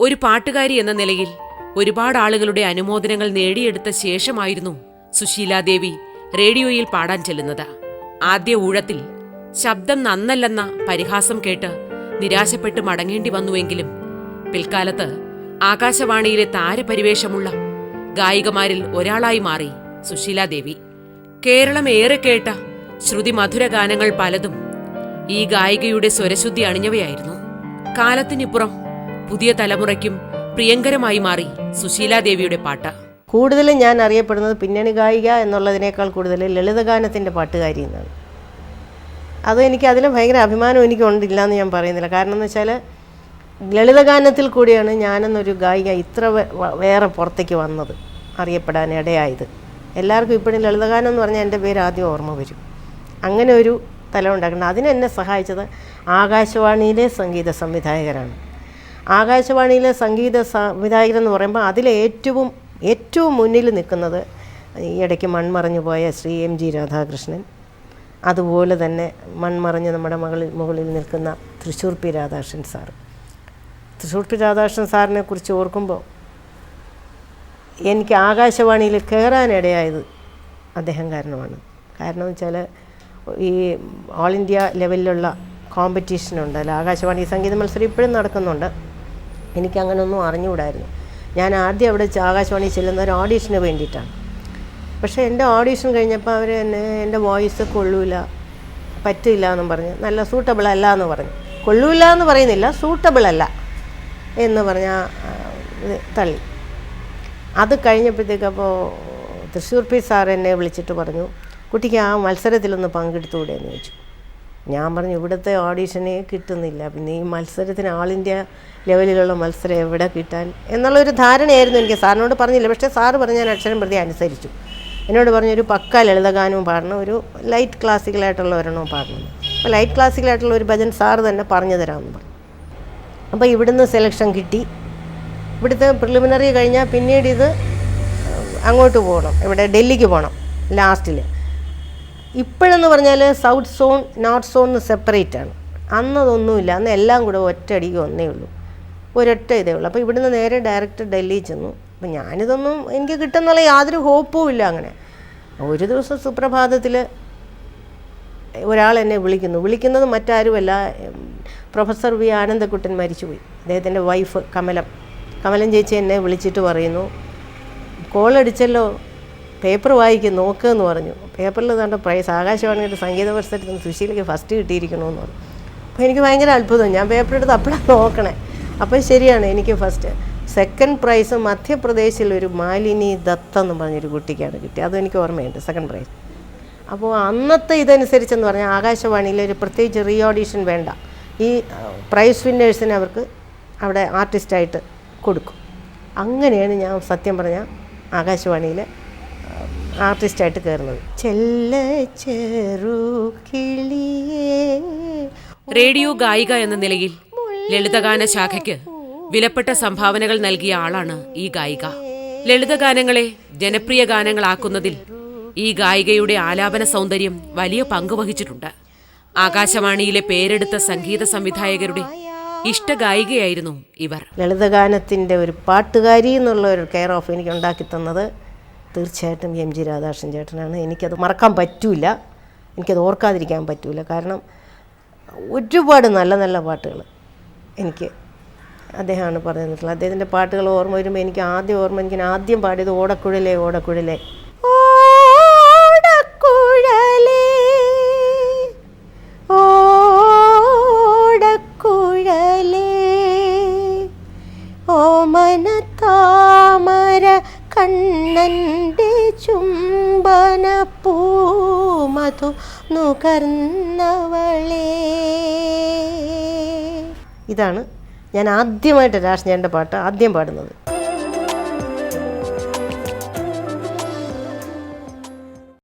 ഒരു പാട്ടുകാരി എന്ന നിലയിൽ ഒരുപാട് ആളുകളുടെ അനുമോദനങ്ങൾ നേടിയെടുത്ത ശേഷമായിരുന്നു സുശീലാദേവി റേഡിയോയിൽ പാടാൻ ചെല്ലുന്നത്. ആദ്യ ഊഴത്തിൽ ശബ്ദം നന്നല്ലെന്ന പരിഹാസം കേട്ട് നിരാശപ്പെട്ട് മടങ്ങേണ്ടി വന്നുവെങ്കിലും പിൽക്കാലത്ത് ആകാശവാണിയിലെ താരപരിവേഷമുള്ള ഗായികമാരിൽ ഒരാളായി മാറി സുശീലാദേവി കേരളം ഏറെ കേട്ട ശ്രുതി മധുര ഗാനങ്ങൾ പലതും ഈ ഗായികയുടെ സ്വരശുദ്ധി അണിഞ്ഞവയായിരുന്നു. കാലത്തിനിപ്പുറം പുതിയ തലമുറയ്ക്കും പ്രിയങ്കരമായി മാറി സുശീലാദേവിയുടെ പാട്ട്. കൂടുതലും ഞാൻ അറിയപ്പെടുന്നത് പിന്നണി ഗായിക എന്നുള്ളതിനേക്കാൾ കൂടുതൽ ലളിതഗാനത്തിന്റെ പാട്ടുകാരി എന്നാണ്. അത് എനിക്ക് അതിൽ ഭയങ്കര അഭിമാനം എനിക്ക് എനിക്കുണ്ടില്ല എന്ന് ഞാൻ പറയുന്നില്ല. കാരണം എന്ന് വെച്ചാൽ ലളിതഗാനത്തിൽ കൂടിയാണ് ഞാനെന്നൊരു ഗായിക ഇത്ര വേറെ പുറത്തേക്ക് വന്നത് അറിയപ്പെടാൻ ഇടയായത്. എല്ലാവർക്കും ഇപ്പോഴും ലളിതഗാനം എന്ന് പറഞ്ഞാൽ എന്റെ പേര് ആദ്യം ഓർമ്മ വരും. അങ്ങനെ ഒരു തലമുണ്ടാക്കണം. ഉണ്ടാക്കണം അതിന് എന്നെ സഹായിച്ചത് ആകാശവാണിയിലെ സംഗീത സംവിധായകരാണ് ആകാശവാണിയിലെ സംഗീത സംവിധായകരെന്ന് പറയുമ്പോൾ അതിലെ ഏറ്റവും ഏറ്റവും മുന്നിൽ നിൽക്കുന്നത് ഈ ഇടയ്ക്ക് മൺമറഞ്ഞു പോയ ശ്രീ എം ജി രാധാകൃഷ്ണൻ. അതുപോലെ തന്നെ മൺമറഞ്ഞ് നമ്മുടെ മകളിൽ മുകളിൽ നിൽക്കുന്ന Thrissur P Radhakrishnan sir. Thrissur P Radhakrishnan സാറിനെ കുറിച്ച് ഓർക്കുമ്പോൾ എനിക്ക് ആകാശവാണിയിൽ കയറാനിടയായത് അദ്ദേഹം കാരണമാണ്. കാരണം വെച്ചാൽ ഈ ഓൾ ഇന്ത്യ ലെവലിലുള്ള കോമ്പറ്റീഷനുണ്ട് അല്ല ആകാശവാണി സംഗീത മത്സരം ഇപ്പോഴും നടക്കുന്നുണ്ട്. എനിക്ക് അങ്ങനെയൊന്നും അറിഞ്ഞുകൂടായിരുന്നു. ഞാൻ ആദ്യം അവിടെ ആകാശവാണി ചെല്ലുന്ന ഒരു ഓഡീഷന് വേണ്ടിയിട്ടാണ്. പക്ഷേ എന്റെ ഓഡീഷൻ കഴിഞ്ഞപ്പോൾ അവർ എന്നെ എന്റെ വോയിസ് കൊള്ളൂല പറ്റില്ല എന്നും പറഞ്ഞ് നല്ല സൂട്ടബിൾ അല്ല എന്ന് പറഞ്ഞു. കൊള്ളൂല എന്ന് പറയുന്നില്ല സൂട്ടബിൾ അല്ല എന്ന് പറഞ്ഞാൽ തള്ളി. അത് കഴിഞ്ഞപ്പോഴത്തേക്ക് അപ്പോൾ തൃശ്ശൂർ പി സാർ എന്നെ വിളിച്ചിട്ട് പറഞ്ഞു കുട്ടിക്ക് ആ മത്സരത്തിലൊന്ന് പങ്കെടുത്തുകൂടെ എന്ന് ചോദിച്ചു. ഞാൻ പറഞ്ഞു ഇവിടുത്തെ ഓഡീഷനെ കിട്ടുന്നില്ല. പിന്നെ ഈ മത്സരത്തിന് ആൾ ഇന്ത്യ ലെവലിലുള്ള മത്സരം എവിടെ കിട്ടാൻ എന്നുള്ളൊരു ധാരണയായിരുന്നു എനിക്ക്. സാറിനോട് പറഞ്ഞില്ല. പക്ഷേ സാറ് പറഞ്ഞ് ഞാൻ അക്ഷരം പ്രതി അനുസരിച്ചു. എന്നോട് പറഞ്ഞു ഒരു പക്ക ലളിതഗാനവും പാടണം. ഒരു ലൈറ്റ് ക്ലാസിക്കലായിട്ടുള്ള ഒരെണ്ണവും പാടണം. അപ്പോൾ ലൈറ്റ് ക്ലാസിക്കലായിട്ടുള്ള ഒരു ഭജൻ സാറ് തന്നെ പറഞ്ഞു തരാമെന്ന് പറഞ്ഞു. അപ്പോൾ ഇവിടുന്ന് സെലക്ഷൻ കിട്ടി. ഇവിടുത്തെ പ്രിലിമിനറി കഴിഞ്ഞാൽ പിന്നീട് ഇത് അങ്ങോട്ട് പോകണം. ഇവിടെ ഡൽഹിക്ക് പോകണം. ലാസ്റ്റിൽ ഇപ്പോഴെന്ന് പറഞ്ഞാൽ south zone north zone separate ആണ്. അന്നതൊന്നുമില്ല. അന്ന് എല്ലാം കൂടെ ഒറ്റയടിക്ക് ഒന്നേ ഉള്ളൂ. ഒരൊറ്റ ഇതേ ഉള്ളൂ. അപ്പോൾ ഇവിടുന്ന് നേരെ ഡയറക്റ്റ് ഡൽഹി ചെന്നു. അപ്പം ഞാനിതൊന്നും എനിക്ക് കിട്ടുന്നുള്ള യാതൊരു ഹോപ്പും ഇല്ല അങ്ങനെ. ഒരു ദിവസം സുപ്രഭാതത്തിൽ ഒരാൾ എന്നെ വിളിക്കുന്നു. വിളിക്കുന്നത് മറ്റാരുമല്ല. പ്രൊഫസർ വി ആനന്ദക്കുട്ടൻ മരിച്ചുപോയി. അദ്ദേഹത്തിന്റെ വൈഫ് കമലം. കമലം ചേച്ചി എന്നെ വിളിച്ചിട്ട് പറയുന്നു. കോൾ അടിച്ചല്ലോ. പേപ്പർ വായിക്കും നോക്കുമെന്ന് പറഞ്ഞു. പേപ്പറിൽ കണ്ട പ്രൈസ്. ആകാശവാണിയുടെ സംഗീത മത്സരത്തിന് സുശീലയ്ക്ക് ഫസ്റ്റ് കിട്ടിയിരിക്കണമെന്ന് പറഞ്ഞു. അപ്പോൾ എനിക്ക് ഭയങ്കര അത്ഭുതം. ഞാൻ പേപ്പർ എടുത്ത് അപ്പോഴാണ് നോക്കണേ. അപ്പോൾ ശരിയാണ് എനിക്ക് ഫസ്റ്റ് സെക്കൻഡ് പ്രൈസ് മധ്യപ്രദേശിൽ ഒരു മാലിനി ദത്ത എന്ന് പറഞ്ഞൊരു കുട്ടിക്കാണ് കിട്ടിയത് അതും എനിക്ക് ഓർമ്മയുണ്ട് സെക്കൻഡ് പ്രൈസ് അപ്പോൾ അന്നത്തെ ഇതനുസരിച്ചെന്ന് പറഞ്ഞാൽ ആകാശവാണിയിൽ ഒരു പ്രത്യേകിച്ച് റീ ഓഡീഷൻ വേണ്ട. ഈ പ്രൈസ് വിന്നേഴ്സിനെ അവർക്ക് അവിടെ ആർട്ടിസ്റ്റായിട്ട് കൊടുക്കും. അങ്ങനെയാണ് ഞാൻ സത്യം പറഞ്ഞാൽ ആകാശവാണിയിൽ ആർട്ടിസ്റ്റായിട്ട് കയറുന്നത് ചെല്ല ചെറു കിളിയേ റേഡിയോ ഗായിക എന്ന നിലയിൽ ലളിതഗാന ശാഖയ്ക്ക് വിലപ്പെട്ട സംഭാവനകൾ നൽകിയ ആളാണ് ഈ ഗായിക. ലളിതഗാനങ്ങളെ ജനപ്രിയ ഗാനങ്ങളാക്കുന്നതിൽ ഈ ഗായികയുടെ ആലാപന സൗന്ദര്യം വലിയ പങ്ക് വഹിച്ചിട്ടുണ്ട്. ആകാശവാണിയിലെ പേരെടുത്ത സംഗീത സംവിധായകരുടെ ഇഷ്ട ഗായികയായിരുന്നു ഇവർ. ലളിതഗാനത്തിന്റെ ഒരു പാട്ടുകാരി എന്നുള്ള ഒരു കെയർ ഓഫ് എനിക്ക് ഉണ്ടാക്കി തന്നത് തീർച്ചയായിട്ടും എം ജി രാധാകൃഷ്ണൻ ചേട്ടനാണ്. എനിക്കത് മറക്കാൻ പറ്റൂല. എനിക്കത് ഓർക്കാതിരിക്കാൻ പറ്റില്ല കാരണം ഒരുപാട് നല്ല നല്ല പാട്ടുകൾ എനിക്ക് അദ്ദേഹമാണ് പറഞ്ഞു തന്നിട്ടുള്ളത് അദ്ദേഹത്തിന്റെ പാട്ടുകൾ ഓർമ്മ വരുമ്പോൾ എനിക്ക് ആദ്യം ഓർമ്മ എനിക്ക് ആദ്യം പാടിയത് ഓടക്കുഴലേ ഓടക്കുഴലേ. കണ്ണന്റെ ചുംബനപ്പൂമതു നുകർന്നവളേ. ഇതാണ് ഞാൻ ആദ്യമായിട്ട് രാഷ്ട്രീയന്റെ പാട്ട് ആദ്യം പാടുന്നത്.